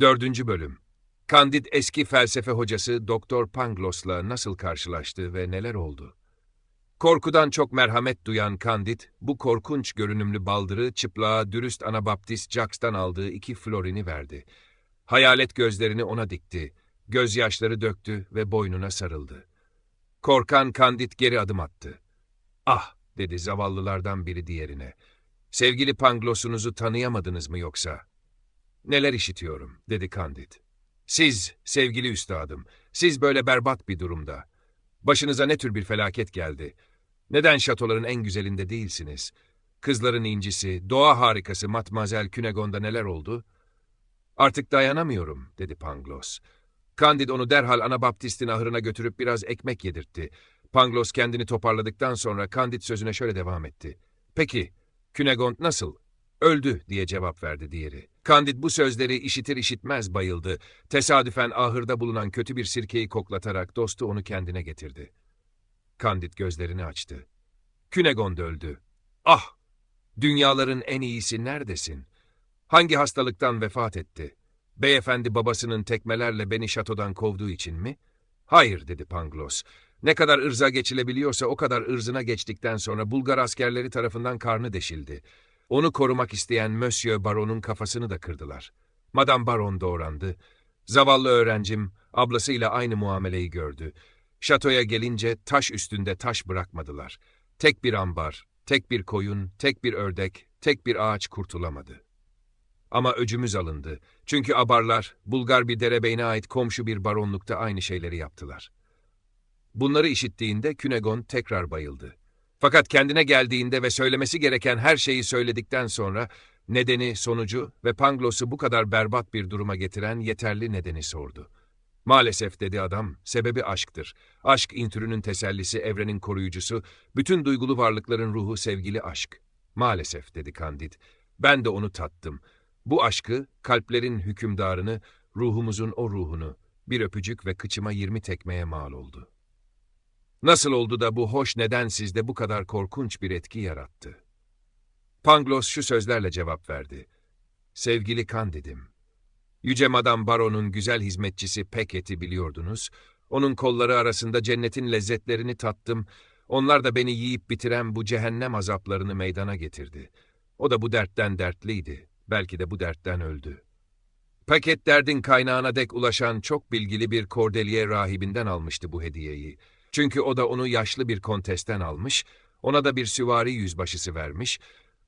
Dördüncü bölüm. Candid eski felsefe hocası Doktor Panglos'la nasıl karşılaştı ve neler oldu? Korkudan çok merhamet duyan Candid, bu korkunç görünümlü baldırı çıplığa dürüst Anabaptist Jacks'tan aldığı iki florini verdi. Hayalet gözlerini ona dikti, gözyaşları döktü ve boynuna sarıldı. Korkan Candid geri adım attı. Ah, dedi zavallılardan biri diğerine. Sevgili Panglos'unuzu tanıyamadınız mı yoksa? Neler işitiyorum, dedi Candid. Siz, sevgili üstadım, siz böyle berbat bir durumda. Başınıza ne tür bir felaket geldi? Neden şatoların en güzelinde değilsiniz? Kızların incisi, doğa harikası Matmazel Künegon'da neler oldu? Artık dayanamıyorum, dedi Pangloss. Candid onu derhal Anabaptist'in ahırına götürüp biraz ekmek yedirtti. Pangloss kendini toparladıktan sonra Candid sözüne şöyle devam etti. Peki, Künegond nasıl? Öldü diye cevap verdi diğeri. Candid bu sözleri işitir işitmez bayıldı. Tesadüfen ahırda bulunan kötü bir sirkeyi koklatarak dostu onu kendine getirdi. Candid gözlerini açtı. Künegond öldü. Ah! Dünyaların en iyisi neredesin? Hangi hastalıktan vefat etti? Beyefendi babasının tekmelerle beni şatodan kovduğu için mi? Hayır dedi Pangloss. Ne kadar ırza geçilebiliyorsa o kadar ırzına geçtikten sonra Bulgar askerleri tarafından karnı deşildi. Onu korumak isteyen Monsieur Baron'un kafasını da kırdılar. Madame Baron doğrandı. Zavallı öğrencim ablasıyla aynı muameleyi gördü. Şatoya gelince taş üstünde taş bırakmadılar. Tek bir ambar, tek bir koyun, tek bir ördek, tek bir ağaç kurtulamadı. Ama öcümüz alındı. Çünkü abarlar, Bulgar bir derebeyine ait komşu bir baronlukta aynı şeyleri yaptılar. Bunları işittiğinde Künegon tekrar bayıldı. Fakat kendine geldiğinde ve söylemesi gereken her şeyi söyledikten sonra nedeni, sonucu ve Panglos'u bu kadar berbat bir duruma getiren yeterli nedeni sordu. Maalesef dedi adam, sebebi aşktır. Aşk intürünün tesellisi, evrenin koruyucusu, bütün duygulu varlıkların ruhu sevgili aşk. Maalesef dedi Candid. Ben de onu tattım. Bu aşkı, kalplerin hükümdarını, ruhumuzun o ruhunu, bir öpücük ve kıçıma yirmi tekmeye mal oldu. Nasıl oldu da bu hoş neden sizde bu kadar korkunç bir etki yarattı? Pangloss şu sözlerle cevap verdi. Sevgili Candid'im, Yüce Madam Baron'un güzel hizmetçisi Peket'i biliyordunuz. Onun kolları arasında cennetin lezzetlerini tattım. Onlar da beni yiyip bitiren bu cehennem azaplarını meydana getirdi. O da bu dertten dertliydi. Belki de bu dertten öldü. Paket derdin kaynağına dek ulaşan çok bilgili bir Cordelier rahibinden almıştı bu hediyeyi. Çünkü o da onu yaşlı bir kontesten almış, ona da bir süvari yüzbaşısı vermiş,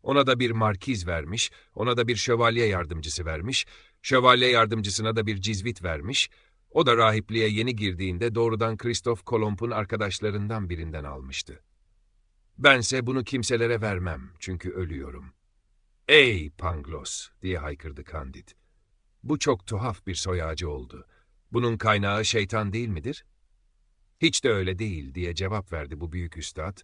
ona da bir markiz vermiş, ona da bir şövalye yardımcısı vermiş, şövalye yardımcısına da bir cizvit vermiş, o da rahipliğe yeni girdiğinde doğrudan Kristof Kolomb'un arkadaşlarından birinden almıştı. Bense bunu kimselere vermem çünkü ölüyorum. Ey Pangloss diye haykırdı Candid. Bu çok tuhaf bir soy ağacı oldu. Bunun kaynağı şeytan değil midir? Hiç de öyle değil diye cevap verdi bu büyük üstad.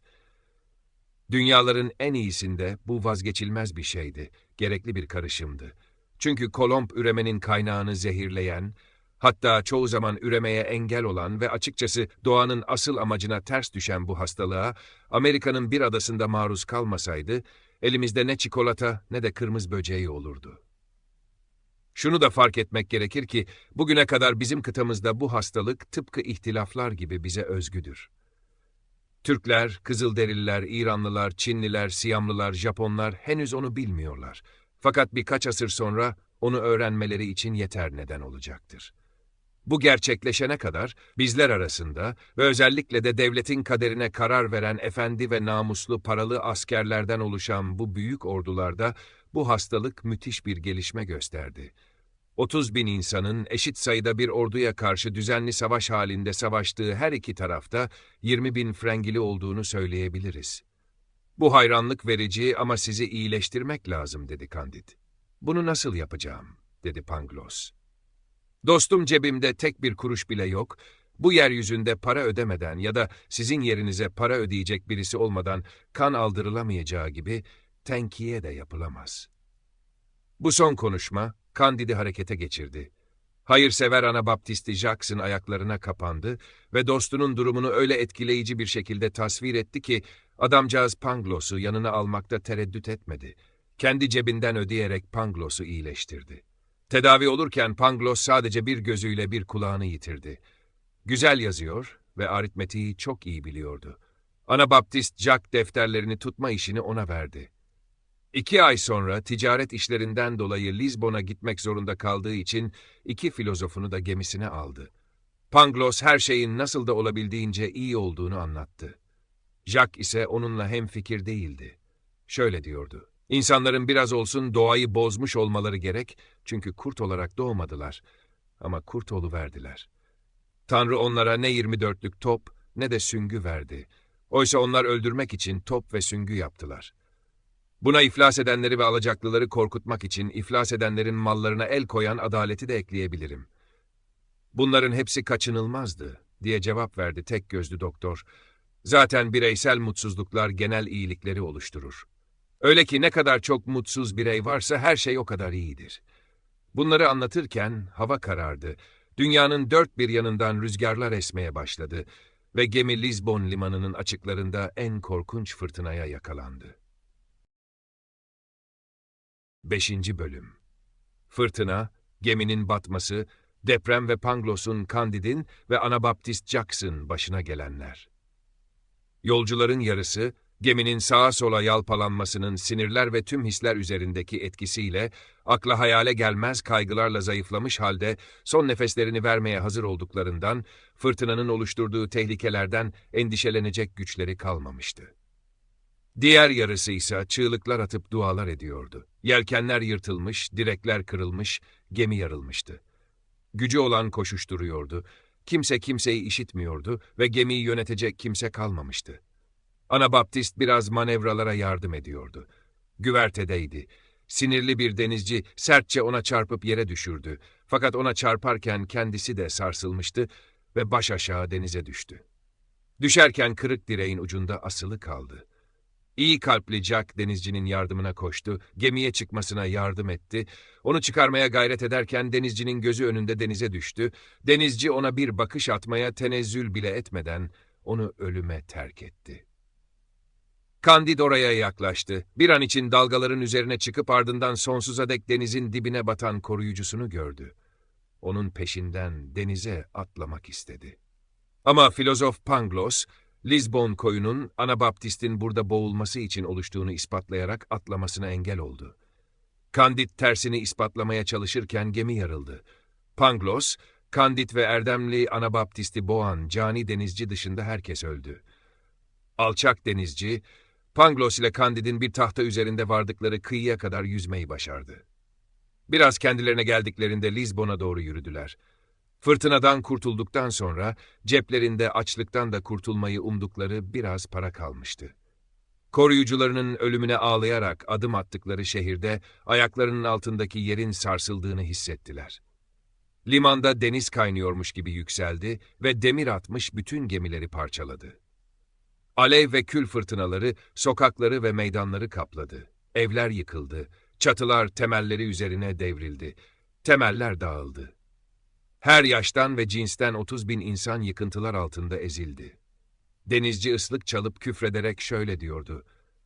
Dünyaların en iyisinde bu vazgeçilmez bir şeydi, gerekli bir karışımdı. Çünkü kolomb üremenin kaynağını zehirleyen, hatta çoğu zaman üremeye engel olan ve açıkçası doğanın asıl amacına ters düşen bu hastalığa Amerika'nın bir adasında maruz kalmasaydı, elimizde ne çikolata ne de kırmızı böceği olurdu. Şunu da fark etmek gerekir ki, bugüne kadar bizim kıtamızda bu hastalık tıpkı ihtilaflar gibi bize özgüdür. Türkler, Kızılderililer, İranlılar, Çinliler, Siyamlılar, Japonlar henüz onu bilmiyorlar. Fakat birkaç asır sonra onu öğrenmeleri için yeter neden olacaktır. Bu gerçekleşene kadar bizler arasında ve özellikle de devletin kaderine karar veren efendi ve namuslu paralı askerlerden oluşan bu büyük ordularda bu hastalık müthiş bir gelişme gösterdi. 30 bin insanın eşit sayıda bir orduya karşı düzenli savaş halinde savaştığı her iki tarafta 20 bin frengili olduğunu söyleyebiliriz. Bu hayranlık verici ama sizi iyileştirmek lazım dedi Candid. Bunu nasıl yapacağım dedi Pangloss. Dostum cebimde tek bir kuruş bile yok. Bu yeryüzünde para ödemeden ya da sizin yerinize para ödeyecek birisi olmadan kan aldırılamayacağı gibi tenkiye de yapılamaz. Bu son konuşma Candid'i harekete geçirdi. Hayırsever Anabaptisti Jackson ayaklarına kapandı ve dostunun durumunu öyle etkileyici bir şekilde tasvir etti ki adamcağız Panglos'u yanına almakta tereddüt etmedi. Kendi cebinden ödeyerek Panglos'u iyileştirdi. Tedavi olurken Pangloss sadece bir gözüyle bir kulağını yitirdi. Güzel yazıyor ve aritmetiği çok iyi biliyordu. Anabaptist Jack defterlerini tutma işini ona verdi. İki ay sonra ticaret işlerinden dolayı Lizbon'a gitmek zorunda kaldığı için iki filozofunu da gemisine aldı. Pangloss her şeyin nasıl da olabildiğince iyi olduğunu anlattı. Jack ise onunla hemfikir değildi. Şöyle diyordu. İnsanların biraz olsun doğayı bozmuş olmaları gerek çünkü kurt olarak doğmadılar. Ama kurt verdiler. Tanrı onlara ne 24'lük top ne de süngü verdi. Oysa onlar öldürmek için top ve süngü yaptılar. Buna iflas edenleri ve alacaklıları korkutmak için iflas edenlerin mallarına el koyan adaleti de ekleyebilirim. Bunların hepsi kaçınılmazdı, diye cevap verdi tek gözlü doktor. Zaten bireysel mutsuzluklar genel iyilikleri oluşturur. Öyle ki ne kadar çok mutsuz birey varsa her şey o kadar iyidir. Bunları anlatırken hava karardı. Dünyanın dört bir yanından rüzgarlar esmeye başladı ve gemi Lisbon limanının açıklarında en korkunç fırtınaya yakalandı. 5. Bölüm Fırtına, geminin batması, deprem ve Panglos'un Candid'in ve Anabaptist Jackson başına gelenler. Yolcuların yarısı, geminin sağa sola yalpalanmasının sinirler ve tüm hisler üzerindeki etkisiyle akla hayale gelmez kaygılarla zayıflamış halde son nefeslerini vermeye hazır olduklarından fırtınanın oluşturduğu tehlikelerden endişelenecek güçleri kalmamıştı. Diğer yarısı ise çığlıklar atıp dualar ediyordu. Yelkenler yırtılmış, direkler kırılmış, gemi yarılmıştı. Gücü olan koşuşturuyordu. Kimse kimseyi işitmiyordu ve gemiyi yönetecek kimse kalmamıştı. Anabaptist biraz manevralara yardım ediyordu. Güvertedeydi. Sinirli bir denizci sertçe ona çarpıp yere düşürdü. Fakat ona çarparken kendisi de sarsılmıştı ve baş aşağı denize düştü. Düşerken kırık direğin ucunda asılı kaldı. İyi kalpli Jack denizcinin yardımına koştu, gemiye çıkmasına yardım etti. Onu çıkarmaya gayret ederken denizcinin gözü önünde denize düştü. Denizci ona bir bakış atmaya tenezzül bile etmeden onu ölüme terk etti. Kandid oraya yaklaştı. Bir an için dalgaların üzerine çıkıp ardından sonsuza dek denizin dibine batan koruyucusunu gördü. Onun peşinden denize atlamak istedi. Ama filozof Pangloss, Lisbon koyunun Anabaptist'in burada boğulması için oluştuğunu ispatlayarak atlamasına engel oldu. Kandid tersini ispatlamaya çalışırken gemi yarıldı. Pangloss, Kandid ve erdemli Anabaptist'i boğan cani denizci dışında herkes öldü. Alçak denizci, Pangloss ile Kandid'in bir tahta üzerinde vardıkları kıyıya kadar yüzmeyi başardı. Biraz kendilerine geldiklerinde Lisbon'a doğru yürüdüler. Fırtınadan kurtulduktan sonra ceplerinde açlıktan da kurtulmayı umdukları biraz para kalmıştı. Koruyucularının ölümüne ağlayarak adım attıkları şehirde ayaklarının altındaki yerin sarsıldığını hissettiler. Limanda deniz kaynıyormuş gibi yükseldi ve demir atmış bütün gemileri parçaladı. Alev ve kül fırtınaları sokakları ve meydanları kapladı. Evler yıkıldı, çatılar temelleri üzerine devrildi, temeller dağıldı. Her yaştan ve cinsten 30 bin insan yıkıntılar altında ezildi. Denizci ıslık çalıp küfrederek şöyle diyordu.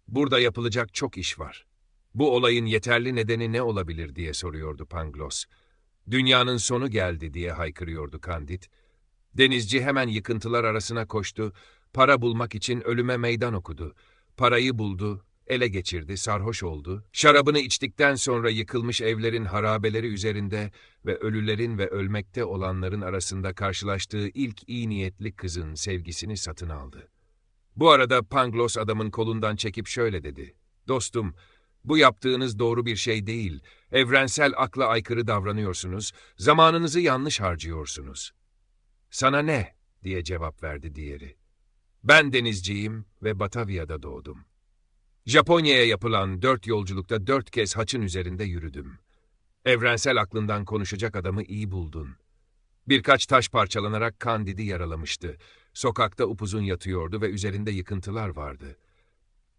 Burada yapılacak çok iş var. Bu olayın yeterli nedeni ne olabilir diye soruyordu Pangloss. Dünyanın sonu geldi diye haykırıyordu Kandid. Denizci hemen yıkıntılar arasına koştu, para bulmak için ölüme meydan okudu. Parayı buldu, ele geçirdi, sarhoş oldu. Şarabını içtikten sonra yıkılmış evlerin harabeleri üzerinde ve ölülerin ve ölmekte olanların arasında karşılaştığı ilk iyi niyetli kızın sevgisini satın aldı. Bu arada Pangloss adamın kolundan çekip şöyle dedi. Dostum, bu yaptığınız doğru bir şey değil. Evrensel akla aykırı davranıyorsunuz. Zamanınızı yanlış harcıyorsunuz. Sana ne? diye cevap verdi diğeri. Ben denizciyim ve Batavya'da doğdum. Japonya'ya yapılan dört yolculukta dört kez haçın üzerinde yürüdüm. Evrensel aklından konuşacak adamı iyi buldun. Birkaç taş parçalanarak Kandid'i yaralamıştı. Sokakta upuzun yatıyordu ve üzerinde yıkıntılar vardı.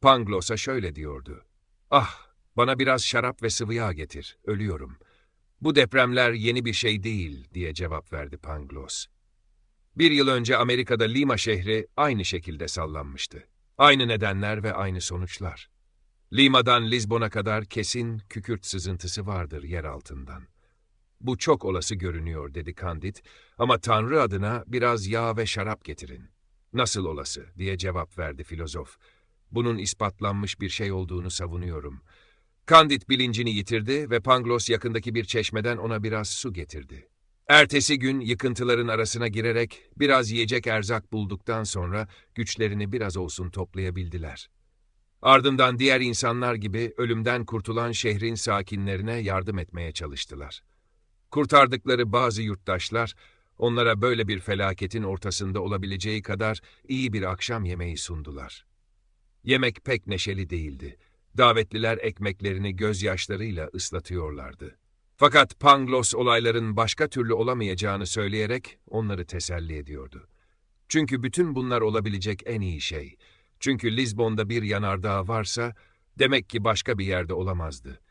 Pangloss'a şöyle diyordu. Ah, bana biraz şarap ve sıvı yağ getir, ölüyorum. Bu depremler yeni bir şey değil, diye cevap verdi Pangloss. Bir yıl önce Amerika'da Lima şehri aynı şekilde sallanmıştı. Aynı nedenler ve aynı sonuçlar. Lima'dan Lizbon'a kadar kesin kükürt sızıntısı vardır yer altından. Bu çok olası görünüyor dedi Candid ama Tanrı adına biraz yağ ve şarap getirin. Nasıl olası diye cevap verdi filozof. Bunun ispatlanmış bir şey olduğunu savunuyorum. Candid bilincini yitirdi ve Pangloss yakındaki bir çeşmeden ona biraz su getirdi. Ertesi gün yıkıntıların arasına girerek biraz yiyecek erzak bulduktan sonra güçlerini biraz olsun toplayabildiler. Ardından diğer insanlar gibi ölümden kurtulan şehrin sakinlerine yardım etmeye çalıştılar. Kurtardıkları bazı yurttaşlar, onlara böyle bir felaketin ortasında olabileceği kadar iyi bir akşam yemeği sundular. Yemek pek neşeli değildi. Davetliler ekmeklerini gözyaşlarıyla ıslatıyorlardı. Fakat Pangloss olayların başka türlü olamayacağını söyleyerek onları teselli ediyordu. Çünkü bütün bunlar olabilecek en iyi şey. Çünkü Lizbon'da bir yanardağ varsa, demek ki başka bir yerde olamazdı.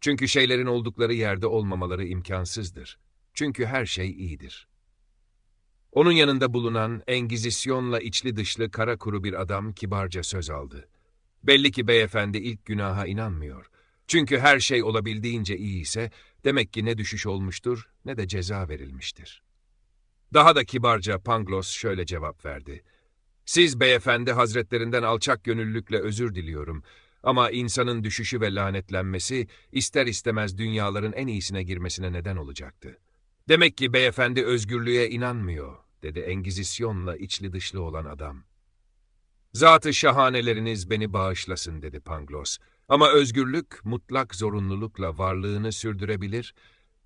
Çünkü şeylerin oldukları yerde olmamaları imkansızdır. Çünkü her şey iyidir. Onun yanında bulunan Engizisyonla içli dışlı kara kuru bir adam kibarca söz aldı. Belli ki beyefendi ilk günaha inanmıyor. Çünkü her şey olabildiğince iyi ise demek ki ne düşüş olmuştur ne de ceza verilmiştir. Daha da kibarca Pangloss şöyle cevap verdi. Siz beyefendi hazretlerinden alçak gönüllülükle özür diliyorum. Ama insanın düşüşü ve lanetlenmesi ister istemez dünyaların en iyisine girmesine neden olacaktı. Demek ki beyefendi özgürlüğe inanmıyor, dedi Engizisyonla içli dışlı olan adam. Zatı şahaneleriniz beni bağışlasın, dedi Pangloss. Ama özgürlük mutlak zorunlulukla varlığını sürdürebilir,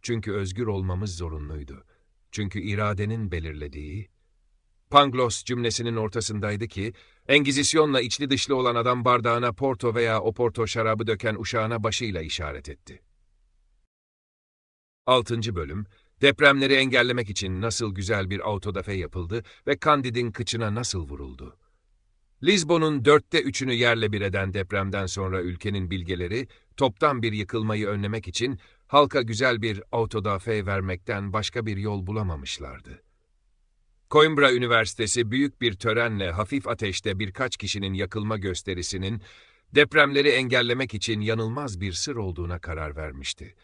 çünkü özgür olmamız zorunluydu. Çünkü iradenin belirlediği, Pangloss cümlesinin ortasındaydı ki, Engizisyonla içli dışlı olan adam bardağına porto veya oporto şarabı döken uşağına başıyla işaret etti. 6. Bölüm, depremleri engellemek için nasıl güzel bir autodafe yapıldı ve Candid'in kıçına nasıl vuruldu. Lizbon'un dörtte üçünü yerle bir eden depremden sonra ülkenin bilgeleri, toptan bir yıkılmayı önlemek için halka güzel bir autodafe vermekten başka bir yol bulamamışlardı. Coimbra Üniversitesi büyük bir törenle hafif ateşte birkaç kişinin yakılma gösterisinin depremleri engellemek için yanılmaz bir sır olduğuna karar vermişti.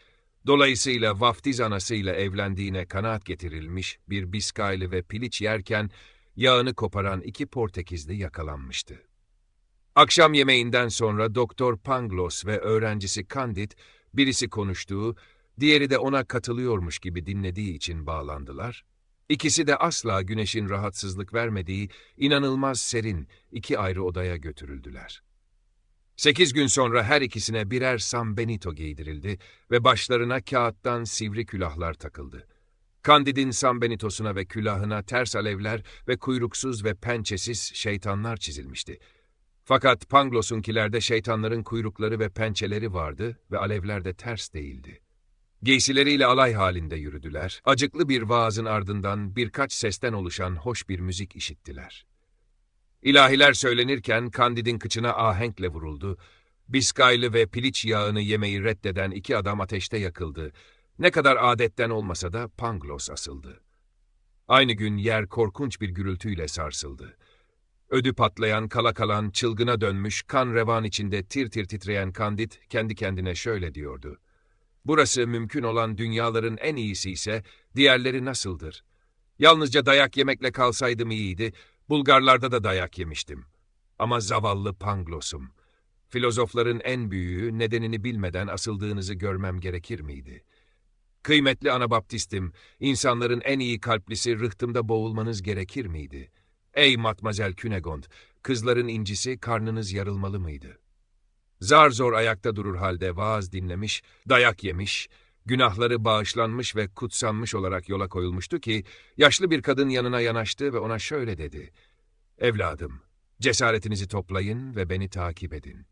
Dolayısıyla vaftiz anasıyla evlendiğine kanaat getirilmiş bir biskaylı ve piliç yerken yağını koparan iki Portekizli yakalanmıştı. Akşam yemeğinden sonra Doktor Pangloss ve öğrencisi Candid birisi konuştuğu, diğeri de ona katılıyormuş gibi dinlediği için bağlandılar İkisi de asla güneşin rahatsızlık vermediği inanılmaz serin iki ayrı odaya götürüldüler. Sekiz gün sonra her ikisine birer San Benito giydirildi ve başlarına kağıttan sivri külahlar takıldı. Candid'in San Benito'suna ve külahına ters alevler ve kuyruksuz ve pençesiz şeytanlar çizilmişti. Fakat Panglos'unkilerde şeytanların kuyrukları ve pençeleri vardı ve alevler de ters değildi. Giysileriyle alay halinde yürüdüler. Acıklı bir vaazın ardından birkaç sesten oluşan hoş bir müzik işittiler. İlahiler söylenirken Kandid'in kıçına ahenkle vuruldu. Biskaylı ve piliç yağını yemeyi reddeden iki adam ateşte yakıldı. Ne kadar adetten olmasa da Panglos asıldı. Aynı gün yer korkunç bir gürültüyle sarsıldı. Ödü patlayan, kala kalan, çılgına dönmüş, kan revan içinde tir tir titreyen Kandid kendi kendine şöyle diyordu. Burası mümkün olan dünyaların en iyisi ise diğerleri nasıldır? Yalnızca dayak yemekle kalsaydım iyiydi, Bulgarlarda da dayak yemiştim. Ama zavallı Panglos'um. Filozofların en büyüğü nedenini bilmeden asıldığınızı görmem gerekir miydi? Kıymetli Anabaptistim, insanların en iyi kalplisi rıhtımda boğulmanız gerekir miydi? Ey Matmazel Künegond, kızların incisi karnınız yarılmalı mıydı?'' Zar zor ayakta durur halde vaaz dinlemiş, dayak yemiş, günahları bağışlanmış ve kutsanmış olarak yola koyulmuştu ki, yaşlı bir kadın yanına yanaştı ve ona şöyle dedi. Evladım, cesaretinizi toplayın ve beni takip edin.